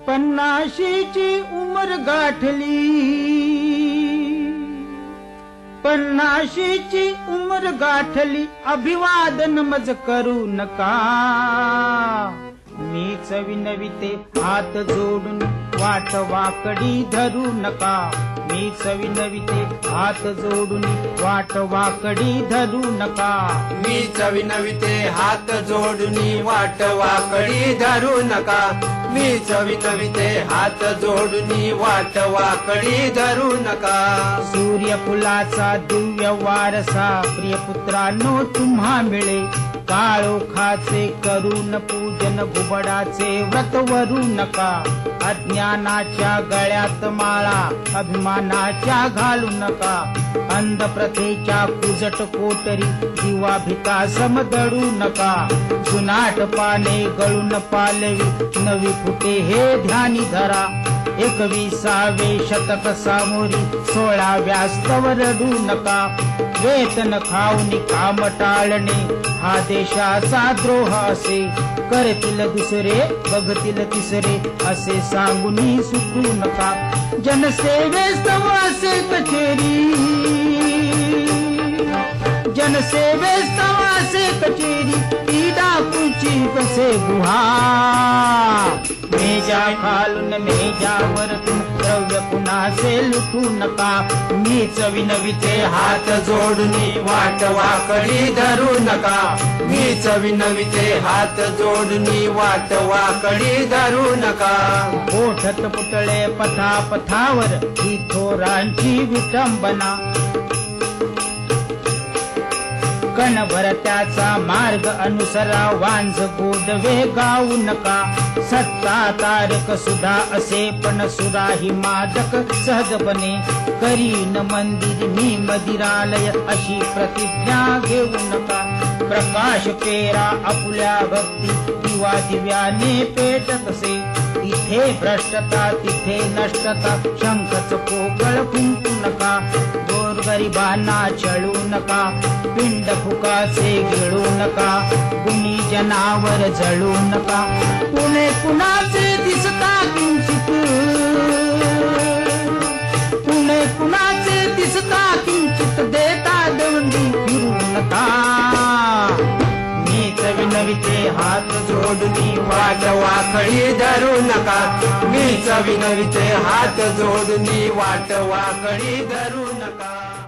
पन्नाशीची उमर गाठली. पन्नाशीची उमर गाठली अभिवादन मज करू नका. मीच विनविते हात जोडून वाट वाकडी धरू नका. मीच विनविते हात जोडून वाट वाकडी धरू नका. मी चविनविते हात जोडून वाट वाकडी धरू नका. मी चविनविते हात जोडून वाट वाकडी धरू नका. सूर्यफुलाचा दिव्य वारसा प्रिय पुत्रांनो तुम्हा मिळे. काळोखाचे करून पूजन घुबडाचे व्रत वरू नका. अज्ञानाच्या गळ्यात माळा अभिमानाच्या घालू नका. अंधप्रथेच्या कुजट कोटरी किंवा भिका समदळू नका. सुनाट पाने गळून पालवी नवी फुटे हे ध्यानी धरा. एकविसावे शतक सामोरी सोळाव्या स्तव रडू नका. वेतन खाऊनी काम टाळणे हा देशाचा द्रोह असे. करतील दुसरे बघतील तिसरे असे सांगून सुटू नका. जनसेवे स्तव असे कचेरी. जनसेवे असे कचेरी ती डाकूची कसे गुहा? मेजा खालून मेजावर द्रव्य कुणाचे लुटू नका. मीच विनविते हात जोडून वाट वाकडी धरू नका. मी चविनविते हात जोडून वाट वाकडी धरू नका. ओठत पुतळे पथा पथावर ही थोरांची विटंबना. कणभर त्याचा मार्ग अनुसरा वांझ गोडवे गाऊ नका. सत्ता तारक सुधा असे पण सुधा ही मादक सहजपणे. करीन मंदिर मी मदिरालय अशी प्रतिज्ञा घेऊ नका. प्रकाश पेरा आपुल्या भक्ती किंवा दिव्याने पेटत असे तिथे भ्रष्टता तिथे नष्टता शंखच पोकळ फुंकू नका. गरिबांना चळू नका पिंड फुकाचे गिळू नका कुणी जनावर जळू नका. कुणे कुणाचे विनविते हात जोडून वाट वाकडी धरू नका. मी चविनविते हात जोडून वाट वाकडी धरू नका.